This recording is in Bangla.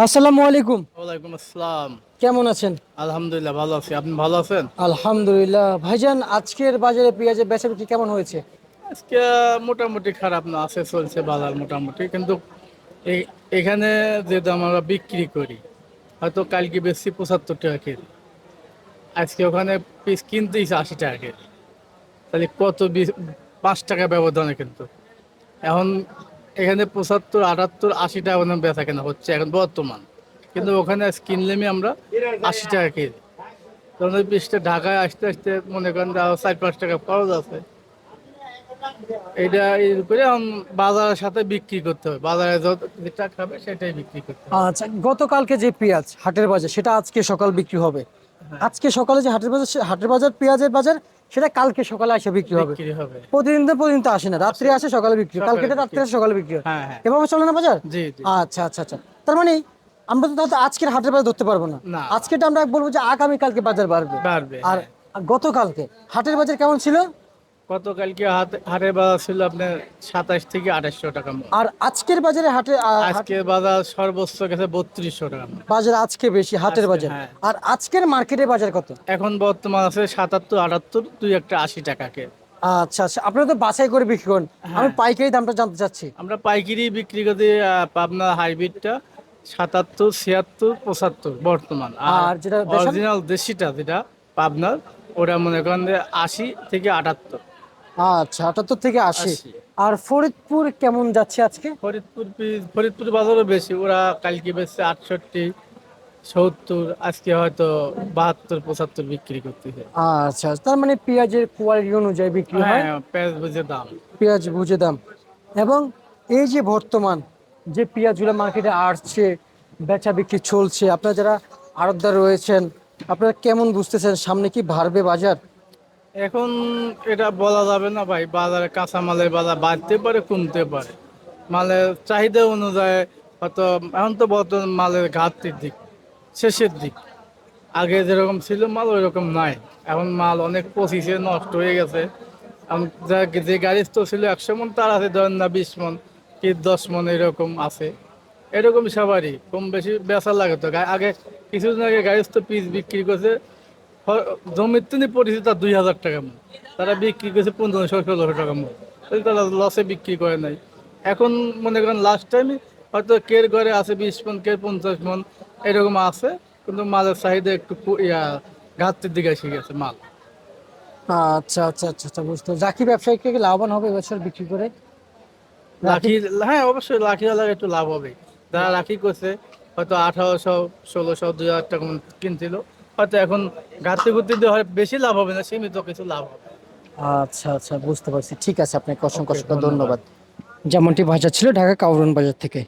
আসসালামু আলাইকুম। ওয়ালাইকুম আসসালাম। কেমন আছেন? আলহামদুলিল্লাহ ভালো আছি। আপনি ভালো আছেন? আলহামদুলিল্লাহ। ভাইজান আজকের বাজারে পেঁয়াজের বেচা বিক্রি কেমন হয়েছে? আজকে মোটামুটি খারাপ না আছে চলছে বাজার মোটামুটি। কিন্তু এই এখানে যে দাম আমরা বিক্রি করি হয়তো কালকে বেশি পঁচাত্তর টাকা কেজি। আজকে ওখানে পিস কিনতেইছে আশি টাকা কেজি। তাহলে কত বি- পাঁচ টাকা ব্যবধানে কিন্তু। এখন এখানে পঁচাত্তর আটাত্তর আশি টাকা পর্যন্ত বেচা কেনা হচ্ছে এখন বর্তমান। কিন্তু ওখানে কিনলেমই আমরা আশি টাকা কেজি। তখন ওই ঢাকায় আসতে আসতে মনে করেন চার পাঁচ টাকা খরচ আছে। এটা এই করে বাজারের সাথে বিক্রি করতে হবে। বাজারে যত যেটা খাবে সেটাই বিক্রি করতে হবে। আচ্ছা গতকালকে যে পেঁয়াজ হাটের বাজার সেটা আজকে সকাল বিক্রি হবে। আজকে সকালে যে হাটের বাজার হাটের বাজার পেঁয়াজের বাজার সেটা কালকে সকালে আসে বিক্রি হবে। প্রতিদিন তো প্রতিদিন তো আসে না রাত্রে আসে সকালে বিক্রি হয়। কালকে রাত্রে আসে সকালে বিক্রি হয়। হ্যাঁ হ্যাঁ। এভাবে চলে না বাজার? আচ্ছা আচ্ছা আচ্ছা। তার মানে আমরা তো তাহলে আজকের হাটের বাজার ধরতে পারব না। আজকে আজকেটা আমরা বলব যে আগামী কালকে বাজার বাড়বে। বাড়বে আর গতকালকে হাটের বাজার কেমন ছিল? গতকালকে হাট হাটের বাজার ছিল আপনার সাতাশ থেকে আঠাশশো টাকা আর আজকের বাজারে হাটে আ, হাট- আজকে বাজার সর্বোচ্চ গেছে বত্রিশশো টাকা। বাজার আজকে বেশি হাটের বাজার। হ্যাঁ। আর আজকের মার্কেটে বাজার কত? এখন বর্তমান আছে সাতাত্তর আটাত্তর দুই একটা আশি টাকাকে আচ্ছা আচ্ছা। আপনারা তো বাছাই করে বিক্রি করেন। আমি পাইকারি দামটা জানতে চাচ্ছি। আমরা পাইকারি বিক্রি করি পাবনা হাইব্রিডটা সাতাত্তর ছিয়াত্তর পঁচাত্তর বর্তমান। আর যেটা অরিজিনাল দেশিটা যেটা পাবনার ওটা মনে করেন আশি থেকে আটাত্তর। আচ্ছা আটাত্তর থেকে আশি। আর ফরিদপুর কেমন যাচ্ছে আজকে? ফরিদপুর ফরিদপুর বাজারও বেশি ওরা কালকে বেশি আটষট্টি সত্তর আজকে হয়তো বাহাত্তর পঁচাত্তর বিক্রি করতেছে। আচ্ছা তার মানে পেঁয়াজের কোয়ালিটি অনুযায়ী বিক্রি হয়? হ্যাঁ পেঁয়াজ বুঝে দাম। পেঁয়াজ বুঝে দাম। এবং এই যে বর্তমান যে পেঁয়াজগুলো মার্কেটে আসছে বেচা বিক্রি চলছে আপনারা যারা আড়তদার রয়েছেন আপনারা কেমন বুঝতেছেন সামনে কি বাড়বে বাজার? এখন এটা বলা যাবে না ভাই, বাজারে কাঁচা মালের বাজার বাড়তে পারে, কমতে পারে। মালের চাহিদা অনুযায়ী হয়তো, এখন তো বর্তমান মালের ঘাটতির দিক, শেষের দিক। আগে যেরকম ছিল মাল ওই রকম নাই। এখন মাল অনেক পচিছে নষ্ট হয়ে গেছে। যে গাড়ি তো ছিল, একশো মন, তার আছে ধরেন না বিশ মন কি দশ মন, এরকম আছে। এরকম সবারই, কম বেশি বেচা লাগে তো। আগে কিছুদিন আগে গাড়ি তো পিস বিক্রি করছে জমির তিনি তার দুই হাজার টাকা মন তারা বিক্রি করছে পনেরোশো ষোলোশো টাকা মন তারা লসে বিক্রি করে নাই। এখন মনে করেন লাস্ট টাইমে হয়তো কের ঘরে আছে বিশ মন কের পঞ্চাশ মন এরকম আছে। কিন্তু মালের চাহিদা একটু ইয়া ঘাটতির দিকে এসে গেছে মাল। আচ্ছা আচ্ছা আচ্ছা আচ্ছা বুঝতে। রাখি ব্যবসায়ীকে কি লাভবান হবে এবছর বিক্রি করে? লাখি হ্যাঁ অবশ্যই লাখি হলে একটু লাভ হবে। যারা লাখি করছে হয়তো আঠারোশো ষোলোশো দুই হাজার টাকা কিনছিল। হয়তো এখন ঘাটতি ঘুরতে দিয়ে হয় বেশি লাভ হবে না সীমিত কিছু লাভ হবে। আচ্ছা আচ্ছা বুঝতে পারছি। ঠিক আছে আপনাকে অসংখ্য অসংখ্য ধন্যবাদ। যেমনটি বাজার ছিল ঢাকা কাউরন বাজার থেকে।